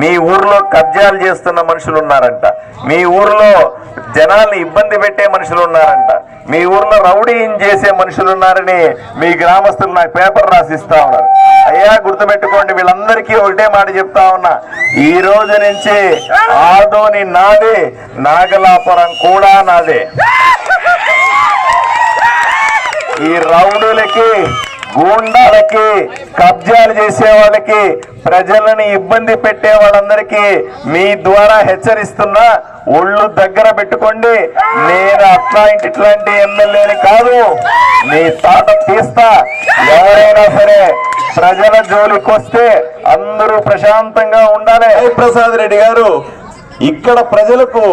మీ ఊర్లో కబ్జాలు చేస్తున్న మనుషులు ఉన్నారంట. మీ ఊర్లో జనాల్ని ఇబ్బంది పెట్టే మనుషులు ఉన్నారంట. మీ ఊర్లో రౌడీం చేసే మనుషులు ఉన్నారని మీ గ్రామస్తులు నాకు పేపర్ రాసిస్తా ఉన్నారు. అయ్యా గుర్తుపెట్టుకోండి వీళ్ళందరికీ ఒకటే మాట చెప్తా ఉన్నా. ఈ రోజు నుంచి ఆదోని నాదే నాగలాపురం కూడా నాదే. ఈ రౌడులకి గూండాలకి కబ్జాలు చేసే వాళ్ళకి ప్రజలని ఇబ్బంది పెట్టే వాళ్ళందరికీ మీ ద్వారా హెచ్చరిస్తున్నా ఒళ్ళు దగ్గర పెట్టుకోండి. నేను అట్లాంటి ఇట్లాంటి ఎమ్మెల్యేని కాదు. మీ తాట తీస్తా. ఎవరైనా సరే ప్రజల జోలికి వస్తే అందరూ ప్రశాంతంగా ఉండాలి. ప్రసాద్ రెడ్డి గారు ఇక్కడ ప్రజలకు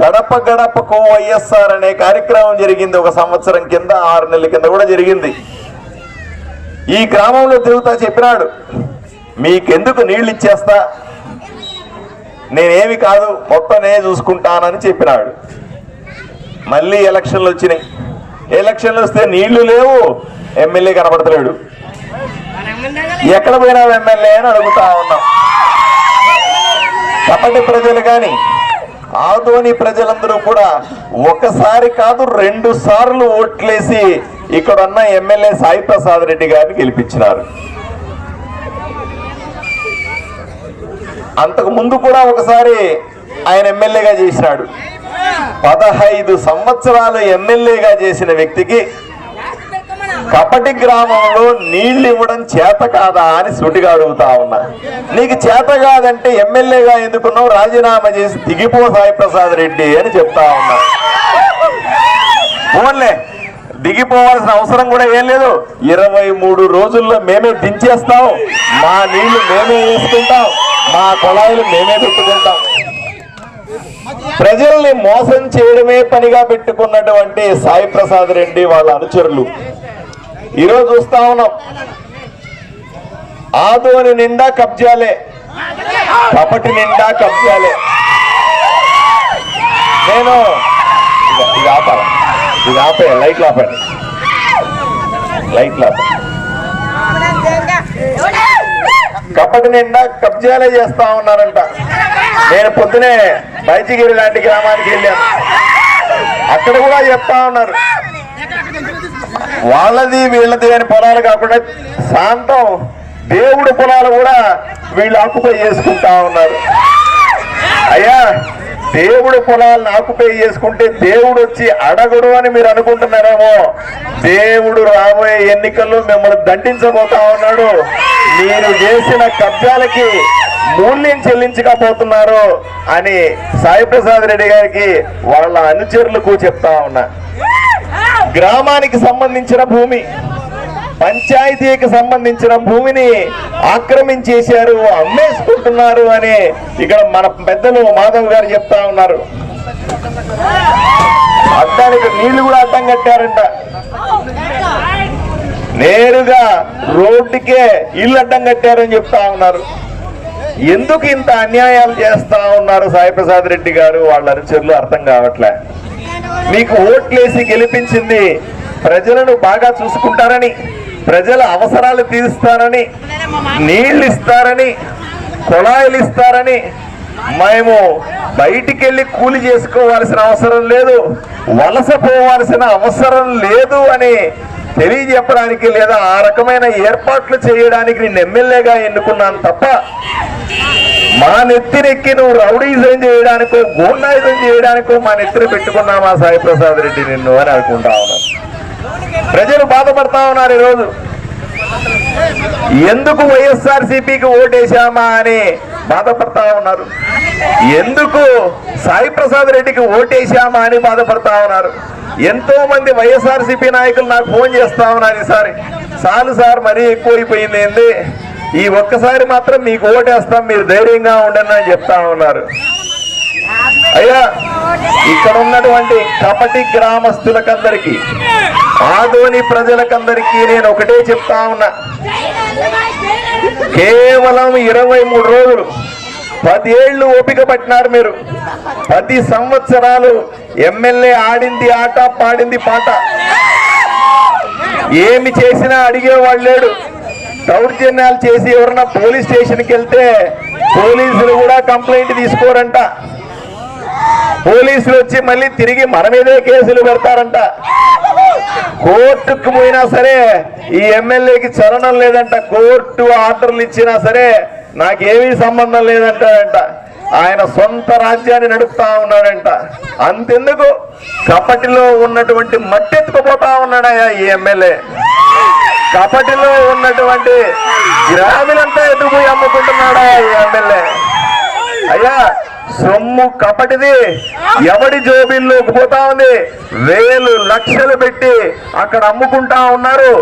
గడప గడపకు వైఎస్ఆర్ అనే కార్యక్రమం జరిగింది. ఒక సంవత్సరం కింద ఆరు నెలల కింద కూడా జరిగింది. ఈ గ్రామంలో తిరుగుతా చెప్పినాడు మీకెందుకు నీళ్ళు ఇచ్చేస్తా నేనేమి కాదు మొత్తం నేనే చూసుకుంటానని చెప్పినాడు. మళ్ళీ ఎలక్షన్లు వచ్చినాయి. ఎలక్షన్లు వస్తే నీళ్ళు లేవు ఎమ్మెల్యే కనబడతలేడు. ఎక్కడ పోయినావు ఎమ్మెల్యే అని అడుగుతా ఉన్నాం. కపటి ప్రజలు కానీ ఆదోని ప్రజలందరూ కూడా ఒకసారి కాదు రెండు సార్లు ఓట్లేసి ఇక్కడ ఉన్న ఎమ్మెల్యే సాయి ప్రసాద్ రెడ్డి గారిని గెలిపించినారు. అంతకు ముందు కూడా ఒకసారి ఆయన ఎమ్మెల్యేగా చేసినాడు. పదహైదు సంవత్సరాలు ఎమ్మెల్యేగా చేసిన వ్యక్తికి కపటి గ్రామంలో నీళ్ళు ఇవ్వడం చేత కాదా అని సుటిగా అడుగుతా ఉన్నా. నీకు చేత కాదంటే ఎమ్మెల్యేగా ఎందుకున్నావు? రాజీనామా చేసి దిగిపో సాయి ప్రసాద్ రెడ్డి అని చెప్తా ఉన్నా. ఫోన్లే దిగిపోవాల్సిన అవసరం కూడా ఏం లేదు. ఇరవై మూడు రోజుల్లో మేమే దించేస్తాం. మా నీళ్ళు మేమే వేసుకుంటాం. మా కుళాయిలు మేమే పెట్టుకుంటాం. ప్రజల్ని మోసం చేయడమే పనిగా పెట్టుకున్నటువంటి సాయి ప్రసాద్ రెడ్డి వాళ్ళ అనుచరులు. ఈరోజు చూస్తా ఉన్నాం. ఆదోని నిండా కబ్జాలే. కపటి నిండా కబ్జాలే. నేను వ్యాపారం ఇది ఆపే లైట్లు ఆపండి లైట్లు ఆపండి కప్పటి నిండా కబ్జాలే చేస్తా ఉన్నారంట. నేను పొద్దునే బైజిగిరి లాంటి గ్రామానికి వెళ్ళాను. అక్కడ కూడా చెప్తా ఉన్నారు. వాళ్ళది వీళ్ళది అని పొలాలు కాకుండా శాంతం దేవుడి పొలాలు కూడా వీళ్ళు ఆకుపై చేసుకుంటా ఉన్నారు. అయ్యా దేవుడు పొలాలను ఆకుపై చేసుకుంటే దేవుడు వచ్చి అడగడు అని మీరు అనుకుంటున్నారేమో. దేవుడు రాబోయే ఎన్నికల్లో మిమ్మల్ని దండించబోతా ఉన్నాడు. మీరు చేసిన కబ్జాలకి మూల్యం చెల్లించకపోతున్నారు అని సాయిప్రసాద్ రెడ్డి గారికి వాళ్ళ అనుచరులకు చెప్తా ఉన్నా. గ్రామానికి సంబంధించిన భూమి. పంచాయతీకి సంబంధించిన భూమిని ఆక్రమించేశారు అమ్మేసుకుంటున్నారు అని ఇక్కడ మన పెద్దలు మాధవ్ గారు చెప్తా ఉన్నారు. అడ్డానికి నీళ్ళు కూడా అడ్డం కట్టారంట. నేరుగా రోడ్డుకే ఇల్లు అడ్డం కట్టారని చెప్తా ఉన్నారు. ఎందుకు ఇంత అన్యాయాలు చేస్తా ఉన్నారు సాయిప్రసాద్ రెడ్డి గారు? వాళ్ళ అనుచరులు అర్థం కావట్లే. మీకు ఓట్లేసి గెలిపించింది ప్రజలను బాగా చూసుకుంటారని. ప్రజల అవసరాలు తీరుస్తారని నీళ్ళు ఇస్తారని కుళాయిలు ఇస్తారని మేము బయటికి వెళ్ళి కూలి చేసుకోవాల్సిన అవసరం లేదు వలస పోవాల్సిన అవసరం లేదు అని తెలియజెప్పడానికి లేదా ఆ రకమైన ఏర్పాట్లు చేయడానికి నేను ఎమ్మెల్యేగా ఎన్నుకున్నాను తప్ప మా నెత్తినెక్కి నువ్వు రౌడీజం చేయడానికో గూండాయిజం చేయడానికో మా నెత్తిన పెట్టుకున్నామా సాయి ప్రసాద్ రెడ్డి నిన్ను అని అనుకుంటా ఉన్నాను ప్రజలు బాధపడతా ఉన్నారు ఈరోజు. ఎందుకు వైఎస్ఆర్ సిపికి ఓటేశామా అని బాధపడతా ఉన్నారు. ఎందుకు సాయి ప్రసాద్ రెడ్డికి ఓటేశామా అని బాధపడతా ఉన్నారు. ఎంతో మంది వైఎస్ఆర్ సిపి నాయకులు నాకు ఫోన్ చేస్తా ఉన్నారు ఈసారి. చాలు సార్ మరీ ఎక్కువైపోయింది ఏంది? ఈ ఒక్కసారి మాత్రం మీకు ఓటేస్తాం మీరు ధైర్యంగా ఉండండి అని చెప్తా ఉన్నారు. అయ్యా ఇక్కడ ఉన్నటువంటి కపటి గ్రామస్తులకందరికీ ఆదోని ప్రజలకందరికీ నేను ఒకటే చెప్తా ఉన్నా. కేవలం ఇరవై మూడు రోజులు పదేళ్ళు ఓపిక పట్టినారు మీరు. పది సంవత్సరాలు ఎమ్మెల్యే ఆడింది ఆట పాడింది పాట. ఏమి చేసినా అడిగేవాళ్ళు లేడు. దౌర్జన్యాలు చేసి ఎవరన్నా పోలీస్ స్టేషన్కి వెళ్తే పోలీసులు కూడా కంప్లైంట్ తీసుకోరంట. పోలీసులు వచ్చి మళ్ళీ తిరిగి మన మీదే కేసులు పెడతారంట. కోర్టుకు పోయినా సరే ఈ ఎమ్మెల్యేకి చరణం లేదంట. కోర్టు ఆర్డర్లు ఇచ్చినా సరే నాకేమీ సంబంధం లేదంటాడంట. ఆయన సొంత రాజ్యాన్ని నడుపుతా ఉన్నాడంట. అంతెందుకు? కపటిలో ఉన్నటువంటి మట్టి ఎత్తుకుపోతా ఉన్నాడయ్యా ఈ ఎమ్మెల్యే. కపటిలో ఉన్నటువంటి గ్రామీణంతా ఎత్తుకుపోయి అమ్ముకుంటున్నాడా ఈ ఎమ్మెల్యే. అయ్యా సొమ్ము కపటిది. ఎవడి జోబిల్లోకి పోతా ఉంది? వేలు లక్షలు పెట్టి అక్కడ అమ్ముకుంటా ఉన్నారు.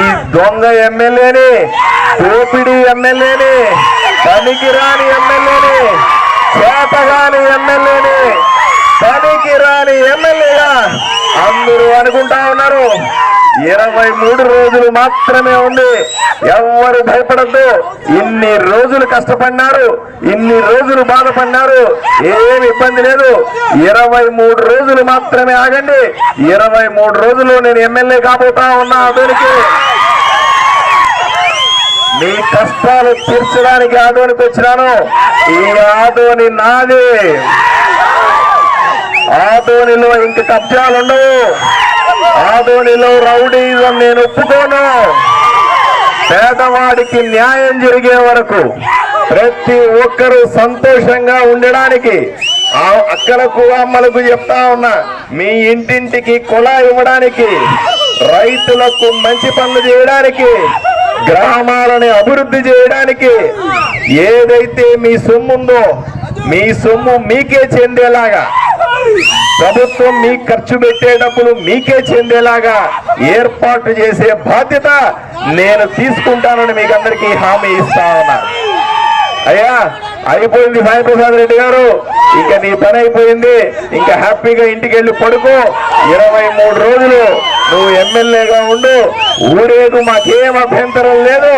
ఈ దొంగ ఎమ్మెల్యేని దోపిడీ ఎమ్మెల్యేని పనికిరాని ఎమ్మెల్యేని చేతగాని ఎమ్మెల్యేని పనికిరాని ఎమ్మెల్యేగా అందరూ అనుకుంటా ఉన్నారు. ఇరవై మూడు రోజులు మాత్రమే ఉంది. ఎవరు భయపడద్దు. ఇన్ని రోజులు కష్టపడినారు. ఇన్ని రోజులు బాధపడినారు. ఏమి ఇబ్బంది లేదు. ఇరవై మూడు రోజులు మాత్రమే ఆగండి. ఇరవై మూడు రోజులు నేను ఎమ్మెల్యే కాబోతా ఉన్నా అతనికి మీ కష్టాలు తీర్చడానికి ఆదోనికి వచ్చినాను. ఈ ఆదోని నాది. ఆదోనిలో ఇంక కబ్జాలుండవు. ఆదోనిలో రౌడీజం నేను ఒప్పుకోను. పేదవాడికి న్యాయం జరిగే వరకు ప్రతి ఒక్కరూ సంతోషంగా ఉండడానికి ఆ అక్కలకు అమ్మలకు చెప్తా ఉన్నా మీ ఇంటింటికి కులా ఇవ్వడానికి రైతులకు మంచి పనులు చేయడానికి గ్రామాలని అభివృద్ధి చేయడానికి ఏదైతే మీ సొమ్ముందో మీ సొమ్ము మీకే చెందేలాగా ప్రభుత్వం మీ ఖర్చు పెట్టే డబ్బులు మీకే చెందేలాగా ఏర్పాటు చేసే బాధ్యత నేను తీసుకుంటానని మీకు అందరికీ హామీ ఇస్తా ఉన్నా. అయ్యా అయిపోయింది సాయిప్రసాద్ రెడ్డి గారు. ఇంకా నీ పని అయిపోయింది. ఇంకా హ్యాపీగా ఇంటికి వెళ్ళి పడుకో. ఇరవై మూడు రోజులు నువ్వు ఎమ్మెల్యేగా ఉండు. ఊరేగు మాకేం అభ్యంతరం లేదు.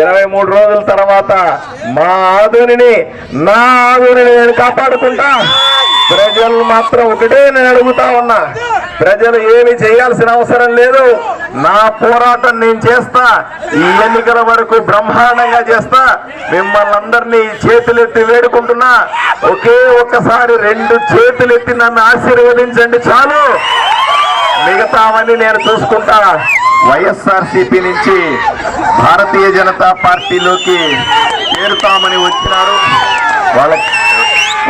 ఇరవై మూడు రోజుల తర్వాత మా ఆధునిని నా ఆధునిని నేను కాపాడుకుంటా. ప్రజలు మాత్రం ఒకటే నేను అడుగుతా ఉన్నా. ప్రజలు ఏమి చేయాల్సిన అవసరం లేదు. నా పోరాటం నేను చేస్తా. ఈ ఎన్నికల వరకు బ్రహ్మాండంగా చేస్తా. మిమ్మల్ని అందరినీ చేతులెత్తి వేడుకుంటున్నా. ఒకే ఒక్కసారి రెండు చేతులెత్తి నన్ను ఆశీర్వదించండి చాలు. మిగతావన్నీ నేను చూసుకుంటా. వైఎస్ఆర్సీపీ నుంచి భారతీయ జనతా పార్టీలోకి చేరుతామని వచ్చినారు. వాళ్ళకి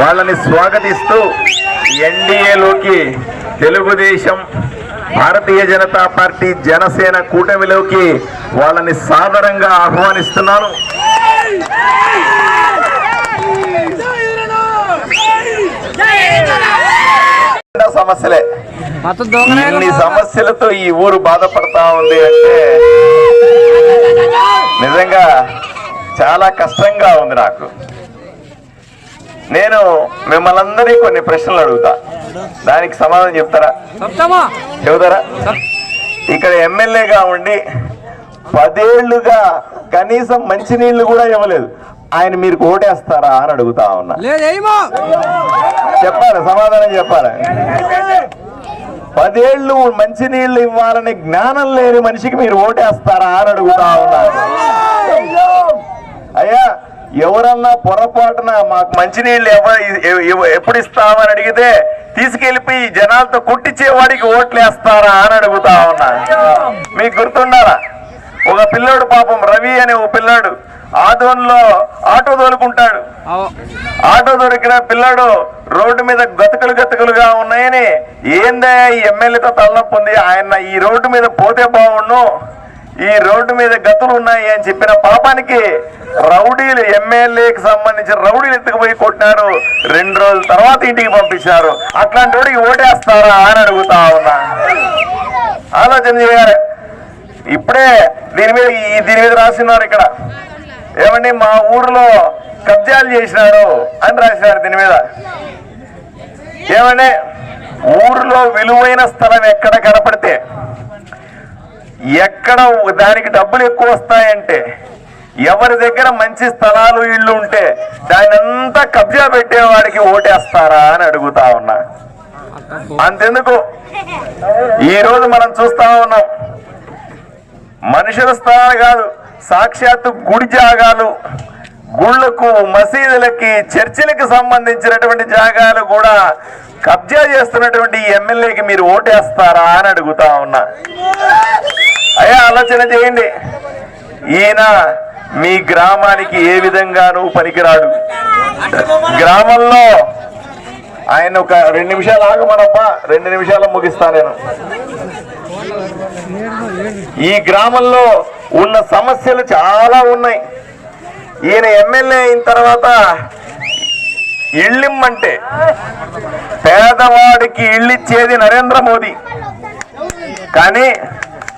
వాళ్ళని స్వాగతిస్తూ ఎన్డీఏలోకి తెలుగుదేశం భారతీయ జనతా పార్టీ జనసేన కూటమిలోకి వాళ్ళని సాదరంగా ఆహ్వానిస్తున్నాను సమస్యలే. ఇన్ని సమస్యలతో ఈ ఊరు బాధపడతా ఉంది అంటే నిజంగా చాలా కష్టంగా ఉంది నాకు. నేను మిమ్మల్ని అందరినీ కొన్ని ప్రశ్నలు అడుగుతా. దానికి సమాధానం చెప్తారా? చెబుతారా? ఇక్కడ ఎమ్మెల్యేగా ఉండి పదేళ్ళుగా కనీసం మంచినీళ్ళు కూడా ఇవ్వలేదు. ఆయన మీరు ఓటేస్తారా అని అడుగుతా ఉన్నా. చెప్పాలి సమాధానం చెప్పాలి. పదేళ్ళు మంచినీళ్ళు ఇవ్వాలని జ్ఞానం లేని మనిషికి మీరు ఓటేస్తారా అని అడుగుతా ఉన్నారు అయ్యా ఎవరన్నా పొరపాటున మాకు మంచినీళ్ళు ఎవ ఎప్పుడు ఇస్తామని అడిగితే తీసుకెళ్ళిపోయి జనాలతో కొట్టించే వాడికి ఓట్లు వేస్తారా అని అడుగుతా ఉన్నా. మీకు గుర్తుండాలా? ఒక పిల్లోడు పాపం రవి అనే ఒక పిల్లాడు ఆదోన్లో ఆటో తోలుకుంటాడు. ఆటో దొరికిన పిల్లాడు రోడ్డు మీద గతుకులు గతుకులుగా ఉన్నాయని ఏందే ఈ ఎమ్మెల్యేతో తలనొప్పి ఉంది? ఆయన ఈ రోడ్డు మీద పోతే బాగుండు. ఈ రోడ్డు మీద గతులు ఉన్నాయి అని చెప్పిన పాపానికి రౌడీలు ఎమ్మెల్యేకి సంబంధించిన రౌడీలు ఎత్తుకుపోయి కొట్టినారు? రెండు రోజుల తర్వాత ఇంటికి పంపించారు అట్లాంటి వాడికి ఓటేస్తారా అని అడుగుతా ఉన్నా. ఆలోచన చేయాలి. ఇప్పుడే దీని మీద ఈ దీని మీద రాసినారు ఇక్కడ. ఏమండి మా ఊర్లో కబ్జాలు చేసినారు అని రాసినారు దీని మీద. ఏమండి ఊర్లో విలువైన స్థలం ఎక్కడ కనపడితే ఎక్కడ దానికి డబ్బులు ఎక్కువ వస్తాయంటే ఎవరి దగ్గర మంచి స్థలాలు ఇళ్ళు ఉంటే దాని అంతా కబ్జా పెట్టేవాడికి ఓటేస్తారా అని అడుగుతా ఉన్నా. అంతెందుకు? ఈరోజు మనం చూస్తా ఉన్నాం. మనుషుల స్థలాలు కాదు సాక్షాత్తు గుడి జాగాలు గుళ్ళకు మసీదులకి చర్చిలకు సంబంధించినటువంటి జాగాలు కూడా కబ్జా చేస్తున్నటువంటి ఎమ్మెల్యేకి మీరు ఓటేస్తారా అని అడుగుతా ఉన్నా. అయ్యా ఆలోచన చేయండి. ఈయన మీ గ్రామానికి ఏ విధంగానూ పనికిరాడు. గ్రామంలో ఆయన ఒక రెండు నిమిషాలు ఆగమనప్పా రెండు నిమిషాలు ముగిస్తా నేను. ఈ గ్రామంలో ఉన్న సమస్యలు చాలా ఉన్నాయి. ఈయన ఎమ్మెల్యే అయిన తర్వాత ఇళ్ళిమ్మంటే పేదవాడికి ఇళ్ళిచ్చేది నరేంద్ర మోదీ. కానీ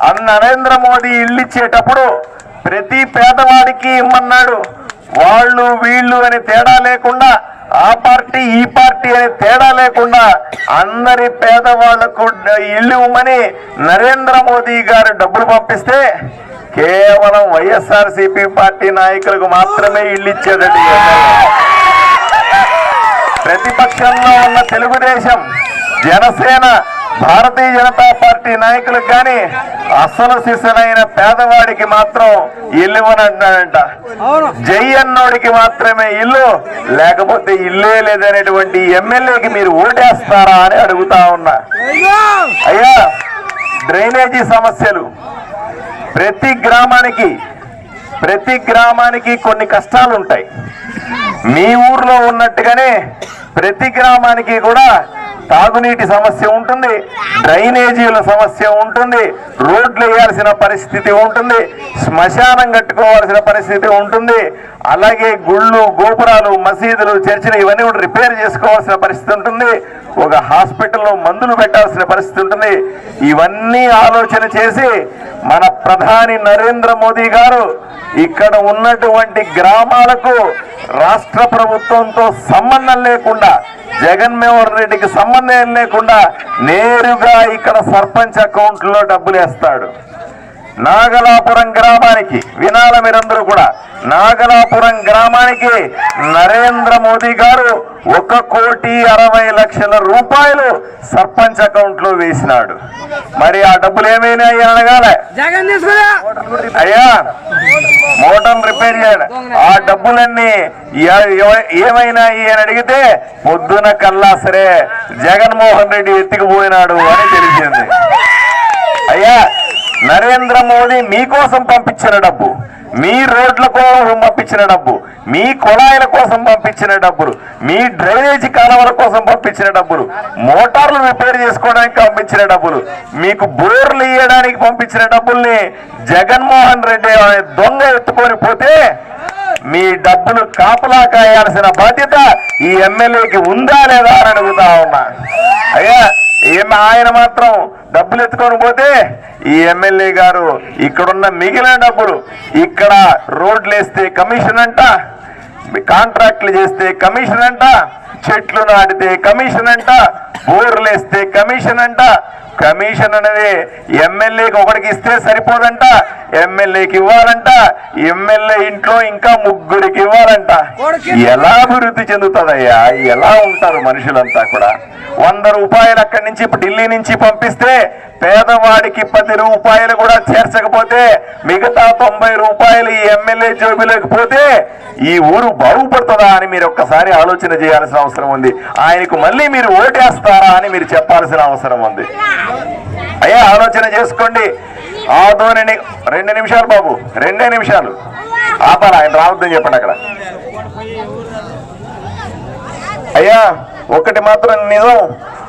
అన్న నరేంద్ర మోదీ ఇల్లిచ్చేటప్పుడు ప్రతి పేదవాడికి ఇమ్మన్నాడు. వాళ్ళు వీళ్ళు అని తేడా లేకుండా ఆ పార్టీ ఈ పార్టీ అని తేడా లేకుండా అందరి పేదవాళ్ళకు ఇల్లు ఇవ్వమని నరేంద్ర మోదీ గారు డబ్బులు పంపిస్తే కేవలం వైఎస్ఆర్ పార్టీ నాయకులకు మాత్రమే ఇల్లు ఇచ్చేదండి ప్రతిపక్షంలో ఉన్న తెలుగుదేశం జనసేన భారతీయ జనతా పార్టీ నాయకులకు కానీ అసలు శిశులైన పేదవాడికి మాత్రం ఇల్లు ఇవ్వనంటాడంట అవును. జై అన్నోడికి మాత్రమే ఇల్లు లేకపోతే ఇల్లే లేదనేటువంటి ఎమ్మెల్యేకి మీరు ఓటేస్తారా అని అడుగుతా ఉన్నా. అయ్యా! డ్రైనేజీ సమస్యలు ప్రతి గ్రామానికి ప్రతి గ్రామానికి కొన్ని కష్టాలు ఉంటాయి మీ ఊర్లో ఉన్నట్టుగానే ప్రతి గ్రామానికి కూడా తాగునీటి సమస్య ఉంటుంది డ్రైనేజీల సమస్య ఉంటుంది రోడ్లు వేయాల్సిన పరిస్థితి ఉంటుంది శ్మశానం కట్టుకోవాల్సిన పరిస్థితి ఉంటుంది. అలాగే గుళ్ళు గోపురాలు మసీదులు చర్చిలు ఇవన్నీ కూడా రిపేర్ చేసుకోవాల్సిన పరిస్థితి ఉంటుంది. ఒక హాస్పిటల్లో మందులు పెట్టాల్సిన పరిస్థితి ఉంటుంది. ఇవన్నీ ఆలోచన చేసి మన ప్రధాని నరేంద్ర మోదీ గారు ఇక్కడ ఉన్నటువంటి గ్రామాలకు రాష్ట్ర ప్రభుత్వంతో సంబంధం లేకుండా జగన్మోహన్ రెడ్డికి సంబంధం లేకుండా నేరుగా ఇక్కడ సర్పంచ్ అకౌంట్లో డబ్బులు వేస్తాడు నాగలాపురం గ్రామానికి వినాల మీరందరూ కూడా నాగలాపురం గ్రామానికి నరేంద్ర మోదీ గారు ఒక కోటి అరవై లక్షల రూపాయలు సర్పంచ్ అకౌంట్లో వేసినాడు. మరి ఆ డబ్బులు ఏమైనాయి అని అడగాలే. జగన్ తీసుకురా. అయ్యా మోటార్ రిపేర్ చేయాలి. ఆ డబ్బులన్నీ ఏమైనాయి అని అడిగితే పొద్దున కల్లా సరే జగన్మోహన్ రెడ్డి ఎత్తుకుపోయినాడు అని తెలిసింది. అయ్యా నరేంద్ర మోదీ మీకోసం పంపించిన డబ్బు మీ రోడ్ల కోసం పంపించిన డబ్బు మీ కుళాయిల కోసం పంపించిన డబ్బులు మీ డ్రైనేజీ కాలువల కోసం పంపించిన డబ్బులు మోటార్లు రిపేర్ చేసుకోవడానికి పంపించిన డబ్బులు మీకు బోర్లు ఇవ్వడానికి పంపించిన డబ్బుల్ని జగన్మోహన్ రెడ్డి దొంగ ఎత్తుకొని పోతే మీ డబ్బులు కాపలా కాయాల్సిన బాధ్యత ఈ ఎమ్మెల్యేకి ఉందా లేదా అని అడుగుతా ఉన్నా. అయ్యా ఈయన ఆయన మాత్రం డబ్బులు ఎత్తుకొని పోతే ఈ ఎమ్మెల్యే గారు ఇక్కడున్న మిగిలిన డబ్బులు ఇక్కడ రోడ్లు వేస్తే కమిషన్ అంట కాంట్రాక్ట్లు చేస్తే కమిషన్ అంట చెట్లు నాటితే కమిషన్ అంట బోర్లు వేస్తే కమిషన్ అంట కమిషన్ అనేది ఎమ్మెల్యేకి ఒకటికి ఇస్తే సరిపోదంట ఎమ్మెల్యేకి ఇవ్వాలంట ఎమ్మెల్యే ఇంట్లో ఇంకా ముగ్గురికి ఇవ్వాలంట. ఎలా అభివృద్ధి చెందుతుందయ్యా? ఎలా ఉంటారు మనుషులంతా కూడా? వంద రూపాయలు అక్కడి నుంచి ఢిల్లీ నుంచి పంపిస్తే పేదవాడికి పది రూపాయలు కూడా చేర్చకపోతే మిగతా తొంభై రూపాయలు ఈ ఎమ్మెల్యే జోబిలోకి పోతే ఈ ఊరు బాగుపడుతుందా అని మీరు ఒక్కసారి ఆలోచన చేయాల్సిన అవసరం ఉంది. ఆయనకు మళ్ళీ మీరు ఓటేస్తారా అని మీరు చెప్పాల్సిన అవసరం ఉంది. అయ్యా ఆలోచన చేసుకోండి. ఆదోని రెండు నిమిషాలు బాబు రెండే నిమిషాలు. ఆపాలి ఆయన రావద్దని చెప్పండి అక్కడ. అయ్యా ఒకటి మాత్రం నిజం.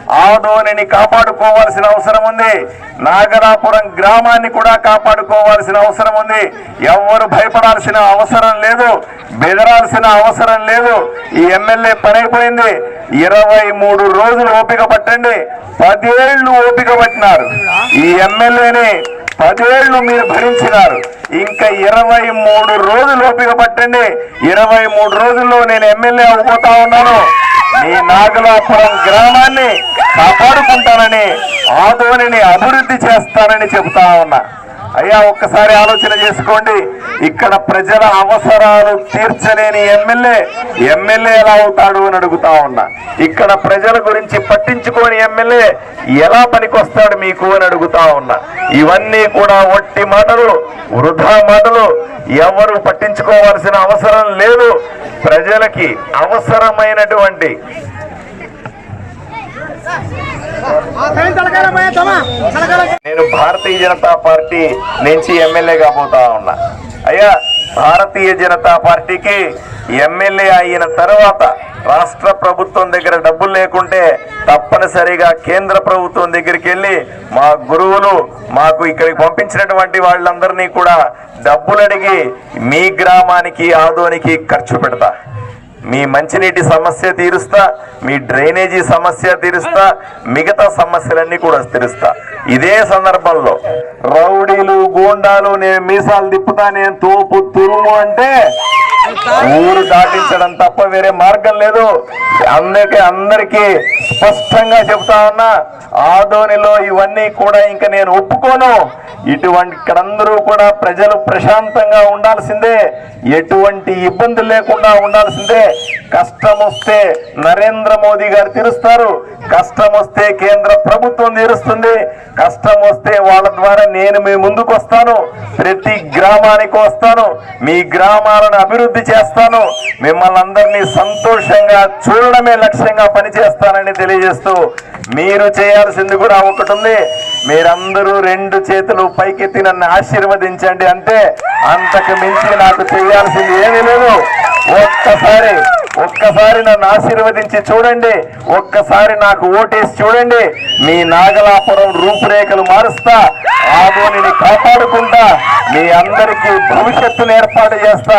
ఆదోనిని కాపాడుకోవాల్సిన అవసరం ఉంది. నాగరాపురం గ్రామాన్ని కూడా కాపాడుకోవాల్సిన అవసరం ఉంది. ఎవరు భయపడాల్సిన అవసరం లేదు. బెదరాల్సిన అవసరం లేదు. ఈ ఎమ్మెల్యే పని అయిపోయింది ఇరవై మూడు రోజులు ఓపిక పట్టండి. పదేళ్ళు ఓపిక పట్టినారు. ఈ ఎమ్మెల్యేని పదేళ్ళు మీరు భరించినారు. ఇంకా ఇరవై మూడు రోజులు ఓపిక పట్టండి. ఇరవై మూడు రోజుల్లో నేను ఎమ్మెల్యే అవ్వబోతా ఉన్నాను. ఈ నాగలాపురం గ్రామాన్ని కాపాడుకుంటానని ఆదోనిని అభివృద్ధి చేస్తానని చెబుతా ఉన్నా. అయ్యా ఒక్కసారి ఆలోచన చేసుకోండి. ఇక్కడ ప్రజల అవసరాలు తీర్చలేని ఎమ్మెల్యే ఎమ్మెల్యే ఎలా అవుతాడు అని అడుగుతా ఉన్నా. ఇక్కడ ప్రజల గురించి పట్టించుకోని ఎమ్మెల్యే ఎలా పనికొస్తాడు మీకు అని అడుగుతా ఉన్నా. ఇవన్నీ కూడా ఒట్టి మాటలు వృధా మాటలు ఎవరు పట్టించుకోవాల్సిన అవసరం లేదు. ప్రజలకి అవసరమైనటువంటి నేను భారతీయ జనతా పార్టీ నుంచి ఎమ్మెల్యే కాబోతా ఉన్నా. అయ్యా భారతీయ జనతా పార్టీకి ఎమ్మెల్యే అయిన తర్వాత రాష్ట్ర ప్రభుత్వం దగ్గర డబ్బులు లేకుంటే తప్పనిసరిగా కేంద్ర ప్రభుత్వం దగ్గరికి వెళ్ళి మా గురువులు మాకు ఇక్కడికి పంపించినటువంటి వాళ్ళందరినీ కూడా డబ్బులు అడిగి మీ గ్రామానికి ఆదోనికి ఖర్చు పెడతా. మీ మంచినీటి సమస్య తీరుస్తా మీ డ్రైనేజీ సమస్య తీరుస్తా మిగతా సమస్యలన్నీ కూడా తీరుస్తా. ఇదే సందర్భంలో రౌడీలు గోండాలు నేను మీసాలు తిప్పుతా నేను తోపు తురుము అంటే ఊరు దాటించడం తప్ప వేరే మార్గం లేదు. అందుకే అందరికీ స్పష్టంగా చెప్తా ఉన్నా ఆదోనిలో ఇవన్నీ కూడా ఇంకా నేను ఒప్పుకోను. ఇటువంటి ఇక్కడందరూ కూడా ప్రజలు ప్రశాంతంగా ఉండాల్సిందే. ఎటువంటి ఇబ్బంది లేకుండా ఉండాల్సిందే. కష్టం వస్తే నరేంద్ర మోదీ గారు తీరుస్తారు. కష్టం వస్తే కేంద్ర ప్రభుత్వం తీరుస్తుంది. కష్టం వస్తే వాళ్ళ ద్వారా నేను మీ ముందుకు వస్తాను. ప్రతి గ్రామానికి వస్తాను. మీ గ్రామాలను అభివృద్ధి చేస్తాను మిమ్మల్ని అందరినీ సంతోషంగా చూడడమే లక్ష్యంగా పనిచేస్తానని తెలియజేస్తూ మీరు చేయాల్సింది కూడా ఒకటి ఉంది. మీరందరూ రెండు చేతులు పైకెత్తి నన్ను ఆశీర్వదించండి. అంటే అంతకు మించి నాకు చేయాల్సింది ఏమీ లేదు. ఒక్కసారి ఒక్కసారి నన్ను ఆశీర్వదించి చూడండి. ఒక్కసారి నాకు ఓటేసి చూడండి. మీ నాగలాపురం రూపురేఖలు మారుస్తా. ఆదోనిని కాపాడుకుంటా. మీ అందరికీ భవిష్యత్తును ఏర్పాటు చేస్తా.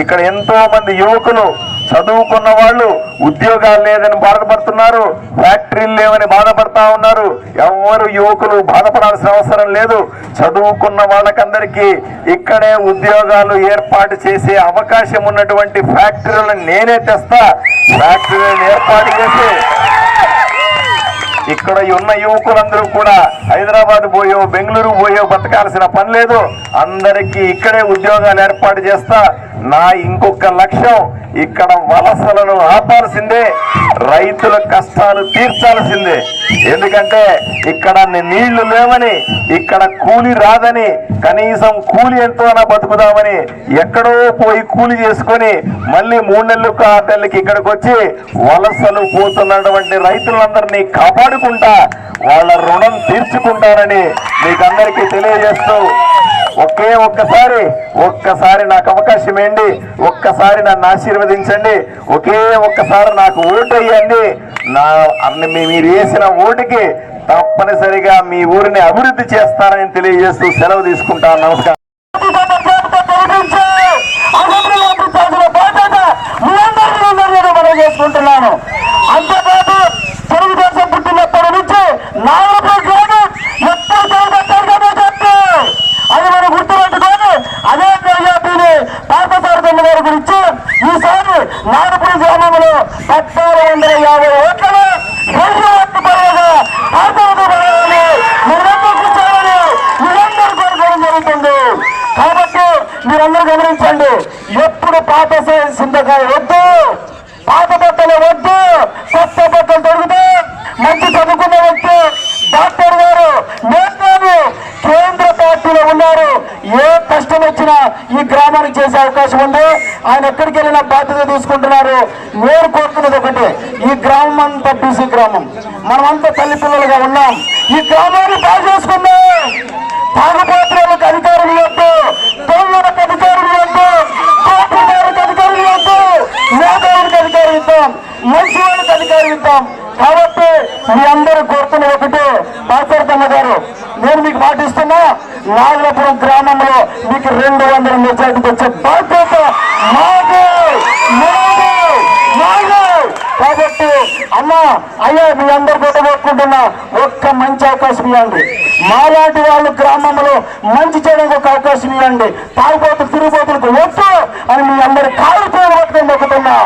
ఇక్కడ ఎంతో మంది యువకులు చదువుకున్న వాళ్ళు ఉద్యోగాలు లేదని బాధపడుతున్నారు. ఫ్యాక్టరీలు లేవని బాధపడతా ఉన్నారు. ఎవరు యువకులు బాధపడాల్సిన అవసరం లేదు. చదువుకున్న వాళ్ళకందరికీ ఇక్కడే ఉద్యోగాలు ఏర్పాటు చేసే అవకాశం ఉన్నటువంటి ఫ్యాక్టరీలను నేనే తెస్తా. ఫ్యాక్టరీలను ఏర్పాటు చేసి ఇక్కడ ఉన్న యువకులందరూ కూడా హైదరాబాద్ పోయో బెంగళూరు పోయో బతకాల్సిన పని లేదు. అందరికీ ఇక్కడే ఉద్యోగాలు ఏర్పాటు చేస్తా. నా ఇంకొక లక్ష్యం ఇక్కడ వలసలను ఆపాల్సిందే రైతుల కష్టాలు తీర్చాల్సిందే. ఎందుకంటే ఇక్కడ నీళ్ళు లేవని ఇక్కడ కూలి రాదని కనీసం కూలి ఎంతోనా బతుకుదామని ఎక్కడో పోయి కూలి చేసుకొని మళ్ళీ మూడు నెలలకు ఆరు నెలలకి ఇక్కడికి వచ్చి వలసలు పోతున్నటువంటి రైతులందరినీ కాపాడుకుంటా వాళ్ళ రుణం తీర్చుకుంటానని మీకు అందరికీ తెలియజేస్తూ ఒకే ఒక్కసారి ఒక్కసారి నాకు అవకాశం ఏంటి ఒక్కసారి నన్ను ఆశీర్వదించండి ఒకే ఒక్కసారి నాకు ఓటు వేయండి. నా అన్ని మీరు వేసిన ఓటుకి తప్పనిసరిగా మీ ఊరిని అభివృద్ధి చేస్తారని తెలియజేస్తూ సెలవు తీసుకుంటాను నమస్కారం. చేసుకుంటున్నాను. అంతేకాదు తెలుగుదేశం పుట్టినప్పటి నుంచి నాలుగు రోజు ఎప్పుడు తెలుగుదేశం చెప్తే అది మనం గుర్తుపెట్టుకొని అదే మెజార్టీని పార్థసారథమ్మ గారి గురించి ఈసారి నాగపురి గ్రామంలో పద్నాలుగు వందల యాభై ఓట్లను రెండు ఓట్లు పడగా పార్థసారథి మీరందరూ కూర్చోవాలని మీరందరూ కోరుకోవడం జరుగుతుంది. కాబట్టి మీరందరూ గమనించండి ఎప్పుడు పాత సింతకాయ వద్దు పాత బట్టలు వద్దు కొత్త బట్టలు దొరికితే మంచి చదువుకున్న వ్యక్తి డాక్టర్ గారు నేను కేంద్ర పార్టీలో ఉన్నారు. ఏ కష్టం వచ్చినా ఈ గ్రామానికి చేసే అవకాశం ఉంది. ఎక్కడికి వెళ్ళినా బాధ్యత తీసుకుంటున్నారు. నేను కోరుతున్నది ఒకటి. ఈ గ్రామం అంతా బీసీ గ్రామం. మనమంతా తల్లిపిల్లలుగా ఉన్నాం. ఈ గ్రామాన్ని బాగా చేసుకుందాం తాగుపాత్రలకు అధికారులు వద్దు. దొంగలకు అధికారులు వద్దు. దోపిడీదారులకు అధికారులు వద్దు. మేధావులకు అధికారం ఇద్దాం. మంచి వాళ్ళకి అధికారం ఇద్దాం. కాబట్టి మీ అందరూ కోరుతున్న ఒకటి. పాత్ర నాగపురం నాగలపురం గ్రామంలో మీకు రెండు వందల మెజార్టీకి వచ్చే బాధ్యత మాదే మాదే మాదే. కాబట్టి అన్న అయ్యా మీ అందరు కూడా ఒక్క మంచి అవకాశం ఇవ్వండి. మాలాంటి వాళ్ళు గ్రామంలో మంచి చేయడానికి ఒక అవకాశం ఇవ్వండి. తాగుబోతు తిరుగుబోతులకు వద్దు అని మీ అందరు కాలు చేయబోతున్నా మొక్కుతున్నా.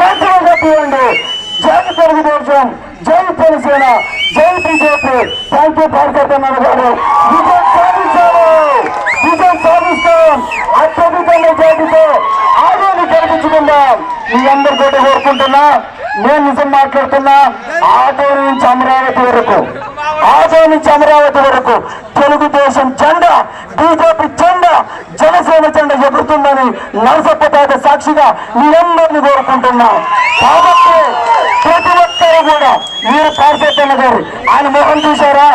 మంచిగా చెప్పివ్వండి జై తెలుగుదేశం జై జనసేన జై బీజేపీ థ్యాంక్ యూ భారత గారు విజయం సాధించారు మీ మాట్లాడుకుంటున్నా నేను నిజం మాట్లాడుతున్నా ఆటో నుంచి అమరావతి వరకు ఆటో నుంచి అమరావతి వరకు తెలుగుదేశం జెండా బీజేపీ జెండా జనసేన జెండా ఎగురుతుందని నరసప్పతాత సాక్షిగా మీ కోరుకుంటున్నా. కాబట్టి ప్రతి ఒక్కరు కూడా మీరు పార్సెట్ అన్న గారు ఆయన మొహం చూశారా?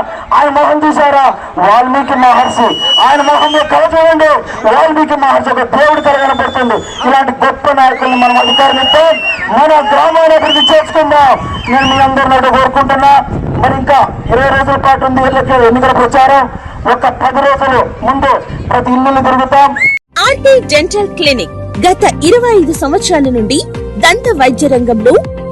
ఆయన మొహం చూసారా వాల్మీకి మహర్షి. ఆయన మొహంలో కళ చూడండి. వాల్మీకి మహర్షి ఒక దేవుడి కళ కనపడుతుంది. ఇలాంటి గొప్ప నాయకుల్ని మనం అధికారం ఇస్తాం. మన గ్రామాన్ని అభివృద్ధి చేసుకుందాం. నేను మీ అందరినీ కోరుకుంటున్నా. మరి ఇంకా ఇరవై రోజుల పాటు ఉంది. ఎన్నికల ప్రచారం. ఒక పది రోజులు ముందు ప్రతి ఇల్లు తిరుగుతాం. ఆర్టీ డెంటల్ క్లినిక్ గత ఇరవై ఐదు సంవత్సరాల నుండి దంత వైద్య రంగంలో